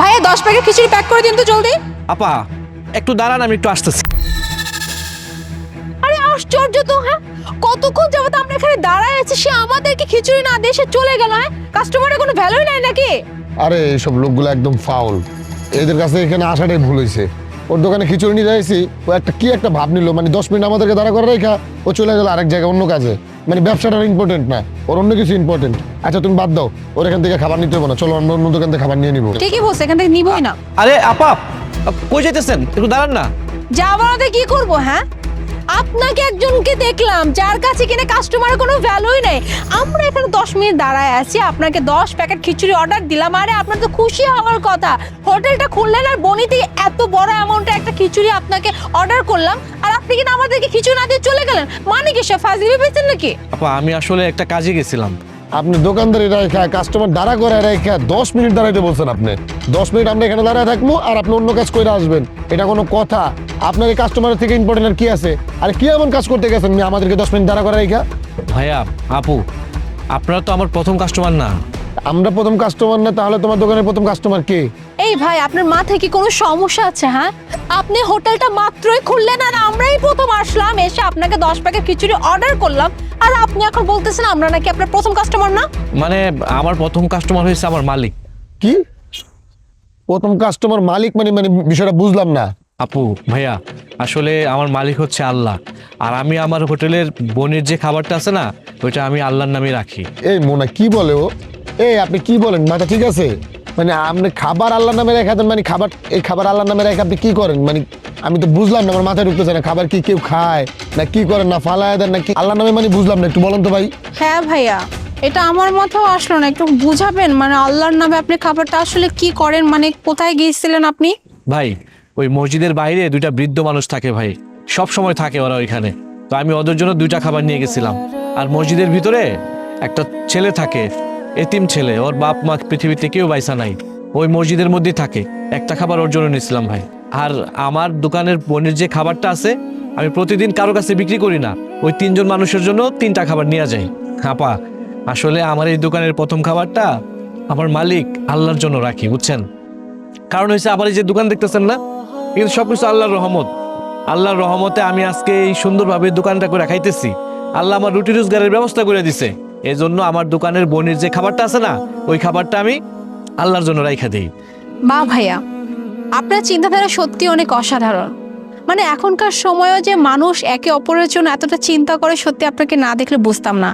ভাইয়া দশ প্যাকেট খিচুড়ি প্যাক করে দিন তো জলদি। আপা একটু দাঁড়ান আমি একটু আসতেছি। আরে আশ্চর্য তো হ্যাঁ? কতক্ষণ যাবত আমরা এখানে দাঁড়ায় আছি সে আমাদেরকে খিচুড়ি না দিয়ে সে চলে গেল হ্যাঁ? কাস্টমারের কোনো ভ্যালুই নাই নাকি? আরে এইসব লোকগুলো একদম ফাউল এদের কাছে এখানে আসাটাই ভুল হয়েছে। ওর দোকানে খিচুড়ি নিয়ে যাইছি ও একটা কি একটা ভাব নিল? মানে দশ মিনিট আমাদেরকে দাঁড়া করে রেখা ও চলে গেল আরেক জায়গায় অন্য কাজে। মানে ব্যবসাটা ইম্পর্টেন্ট না। ওর অন্য কিছু ইম্পর্টেন্ট আচ্ছা তুমি বাদ দাও। ওর এখান থেকে খাবার নিতে হবে না। চলো আমরা অন্য দোকান থেকে খাবার নিয়ে নিবো। ঠিকই বলছে এখান থেকে নিবই না। আরে আপা কই যেতেছেন একটু দাঁড়ান না। যাওয়াতে কি করব হ্যাঁ? আপনাকে একজনকে দেখলাম যার কাছে কিনা কাস্টমারের কোনো ভ্যালুই নেই। আমরা এখানে দশ মিনিট দাঁড়ায় আছি আপনাকে দশ প্যাকেট খিচুড়ি অর্ডার দিলাম। আরে আপনার তো খুশি হওয়ার কথা। হোটেলটা খুললেন আর বনি থেকে এত বড় অ্যামাউন্টে একটা খিচুড়ি আপনাকে অর্ডার করলাম। আর আপনি কিনা আমাদেরকে খিচুড়ি না দিয়ে চলে গেলেন? মানে কি সব ফাজিল ভেবেছেন নাকি? আপা আমি আসলে একটা কাজে গেছিলাম। আপনি দোকানদারি রেখা কাস্টমার দাঁড়া করে রেখা দশ মিনিট দাঁড়াইতে বলছেন আপনি। দশ মিনিট আমরা এখানে দাঁড়ায় থাকব আর আপনি অন্য কাজ করে আসবেন। এটা কোনো কথা। আপনার এই কাস্টমারের থেকে ইম্পর্টেন্ট আর কি আছে? আর কি এমন কাজ করতে গেছেন? আমাদেরকে দশ মিনিট দাঁড়া করে রেখা ভাইয়া আপু আপনারা তো আমার প্রথম কাস্টমার না। আমরা প্রথম কাস্টমার না তাহলে তোমার দোকানের প্রথম কাস্টমার কে? এই ভাই আপনার মাথায় কি কোনো সমস্যা আছে হ্যাঁ? আপনি হোটেলটা মাত্রই খুললেন আর আমরাই প্রথম আসলাম এসে আপনাকে দশ প্যাকেট খিচুড়ি অর্ডার করলাম। আর আপনি এখন বলতেছেন আমরা নাকি আপনার প্রথম কাস্টমার না? মানে আমার প্রথম কাস্টমার হয়েছে আমার মালিক। কি? প্রথম কাস্টমার মালিক মানে মানে বিষয়টা বুঝলাম না। আপু ভাইয়া আসলে আমার মালিক হচ্ছে আল্লাহ। আর আমি আমার হোটেলের বোনের যে খাবারটা আছে না ওইটা আমি আল্লাহর নামে রাখি। এই মোনা কি বলে ও? এই আপনি কি বলেন? মাথা ঠিক আছে? মানে আপনি খাবার আল্লাহ নামে রেখা দেন মানে খাবার এই খাবার আল্লাহ নামে রেখে আপনি কি করেন? মানে আমি তো বুঝলাম না আমার মাথায় ঢুকতেছে না খাবার কি কেউ খায় না কি করেন না ফালায় দেন না কি আল্লাহ নামে মানে বুঝলাম না একটু বলেন তো ভাই। হ্যাঁ ভাইয়া এটা আমার মাথাও আসলো না একটু বুঝাবেন মানে আল্লাহর নামে আপনি খাবারটা আসলে কি করেন মানে কোথায় গিয়েছিলেন আপনি? ভাই ওই মসজিদের বাইরে দুইটা বৃদ্ধ মানুষ থাকে ভাই সব সময় থাকে ওরা ওইখানে। তো আমি ওদের জন্য দুইটা খাবার নিয়ে গেছিলাম। আর মসজিদের ভিতরে একটা ছেলে থাকে এতিম ছেলে, ওর বাপ মা পৃথিবীতে কেউ বাইসা নাই। ওই মসজিদের মধ্যেই থাকে। একটা খাবার ওর জন্য নিয়েছিলাম ভাই। আর আমার দোকানের বোনের যে খাবারটা আছে, আমি প্রতিদিন কারও কাছে বিক্রি করি না। ওই তিনজন মানুষের জন্য তিনটা খাবার নিয়ে যাই। আপা, আসলে আমার এই দোকানের প্রথম খাবারটা আমার মালিক আল্লাহর জন্য রাখি, বুঝছেন? কারণ হয়েছে আবার এই যে দোকান দেখতেছেন না কিন্তু সবকিছু আল্লাহর রহমত। আল্লাহর রহমতে আমি আজকে এই সুন্দরভাবে দোকানটা করে খাইতেছি। আল্লাহ আমার রুটি রোজগারের ব্যবস্থা করে দিছে। এই জন্য আমার দোকানের বোনের যে খাবারটা আছে না, ওই খাবারটা আমি আল্লাহর জন্য রাইখা দিই। বা ভাইয়া, আপনার চিন্তাধারা সত্যি অনেক অসাধারণ। মানে এখনকার সময়ও যে মানুষ একে অপরের জন্য এতটা চিন্তা করে, সত্যি আপনাকে না দেখলে বুঝতাম না।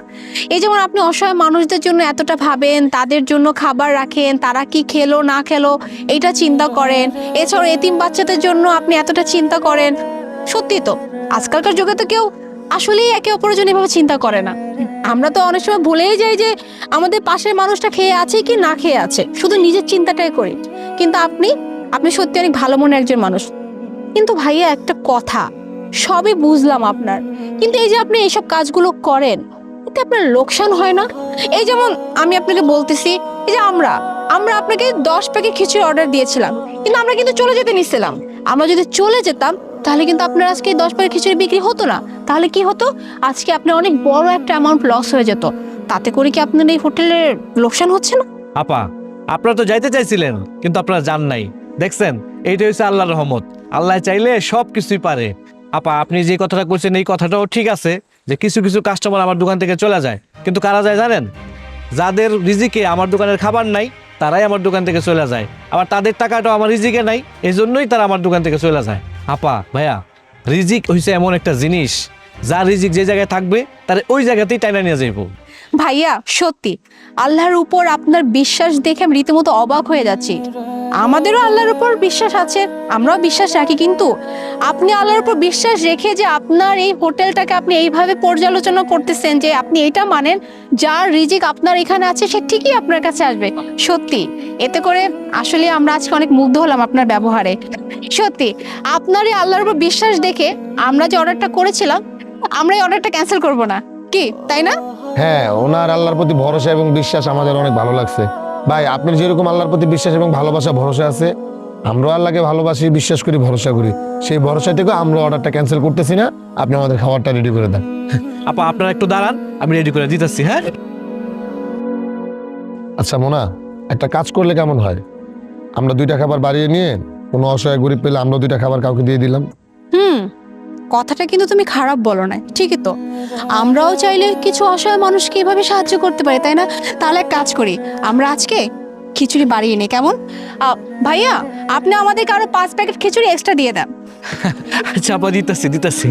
এই যেমন আপনি অসহায় মানুষদের জন্য এতটা ভাবেন, তাদের জন্য খাবার রাখেন, তারা কি খেলো, না খেলো, এইটা চিন্তা করেন। এছাড়াও এতিম বাচ্চাদের জন্য আপনি এতটা চিন্তা করেন। সত্যি তো, আজকালকার যুগে তো কেউ আসলেই একে অপরের জন্য এভাবে চিন্তা করে না। আমরা তো অনেক সময় ভুলেই যাই যে আমাদের পাশের মানুষটা খেয়ে আছে কি না খেয়ে আছে। শুধু নিজের চিন্তাটাই করি। কিন্তু আপনি আপনি সত্যি অনেক ভালো মনে একজন মানুষ। কিন্তু ভাইয়া, একটা কথা, সবই বুঝলাম আপনার। কিন্তু এই যে আপনি এইসব কাজগুলো করেন, এতে আপনার লোকসান হয় না? এই যেমন আমি আপনাকে বলতেছি, এই যে আমরা আমরা আপনাকে দশ প্যাকেট খিচুড়ি অর্ডার দিয়েছিলাম। কিন্তু আমরা কিন্তু চলে যেতে নিছিলাম। আমরা যদি চলে যেতাম তাহলে কিন্তু আপনার আজকে দশ প্যাকেট খিচুড়ি বিক্রি হতো না। তাহলে কি হতো? আজকে আপনার অনেক বড় একটা অ্যামাউন্ট লস হয়ে যেত। তাতে করে কি আপনার এই হোটেলের লোকসান হচ্ছে না? আপা, আপনারা তো যাইতে চাইছিলেন, কিন্তু আপনারা যান নাই। দেখছেন? এইটা হচ্ছে আল্লাহর রহমত। আল্লাহ চাইলে সব কিছুই পারে। আপা, আপনি যে কথাটা করছেন এই কথাটাও ঠিক আছে যে কিছু কিছু কাস্টমার আমার দোকান থেকে চলে যায়। কিন্তু কারা যায় জানেন? যাদের রিজিকে আমার দোকানের খাবার নাই, তারাই আমার দোকান থেকে চলে যায়। আবার তাদের টাকাটাও আমার রিজিকে নাই এই জন্যই তারা আমার দোকান থেকে চলে যায়। আপা, ভাইয়া, রিজিক হইছে এমন একটা জিনিস। যার রিজিক যে জায়গায় থাকবে, তার ওই জায়গাতেই টাইনা নিয়ে যাইব। ভাইয়া, সত্যি, আল্লাহর উপর আপনার বিশ্বাস দেখে আমি রীতিমতো অবাক হয়ে যাচ্ছি। আমাদেরও আল্লাহর উপর বিশ্বাস আছে, আমরাও বিশ্বাস রাখি, কিন্তু আপনি আল্লাহর উপর বিশ্বাস রেখে যে আপনার এই হোটেলটাকে আপনি এইভাবে পর্যালোচনা করতেছেন যে আপনি এটা মানেন, যার রিজিক আপনার এখানে আছে, সে ঠিকই আপনার কাছে আসবে। সত্যি, এতে করে আসলে আমরা আজকে অনেক মুগ্ধ হলাম আপনার ব্যবহারে। সত্যি আপনার এই আল্লাহর উপর বিশ্বাস দেখে আমরা যে অর্ডারটা করেছিলাম আমরা এই অর্ডারটা ক্যান্সেল করব না। কি তাই না? হ্যাঁ ওনার আল্লাহর প্রতি ভরসা এবং বিশ্বাস আমাদের অনেক ভালো লাগছে। ভাই আপনার যেরকম আল্লাহর প্রতি বিশ্বাস এবং ভালোবাসা ভরসা আছে আমরাও আল্লাহকে ভালোবাসি বিশ্বাস করি ভরসা করি। সেই ভরসা থেকে আমরা অর্ডারটা ক্যান্সেল করতেছি না। আপনি আমাদের খাবারটা রেডি করে দেন। আপা আপনারা একটু দাঁড়ান আমি রেডি করে দিতেছি হ্যাঁ? আচ্ছা মোনা একটা কাজ করলে কেমন হয়? আমরা দুইটা খাবার বাড়িয়ে নিয়ে কোনো অসহায় গরিব পেলে আমরা দুইটা খাবার কাউকে দিয়ে দিলাম। হুম কথাটা কিন্তু তুমি খারাপ বলো না ঠিকই তো। আমরাও চাইলে কিছু অসহায় মানুষকে এভাবে সাহায্য করতে পারি তাই না? তাহলে এক কাজ করি আমরা আজকে খিচুড়ি বাড়িয়ে নে কেমন? আহ, ভাইয়া আপনি আমাদেরকে আরও পাঁচ প্যাকেট খিচুড়ি এক্সট্রা দিয়ে দেন। চাপা দিতেছি দিতেছি।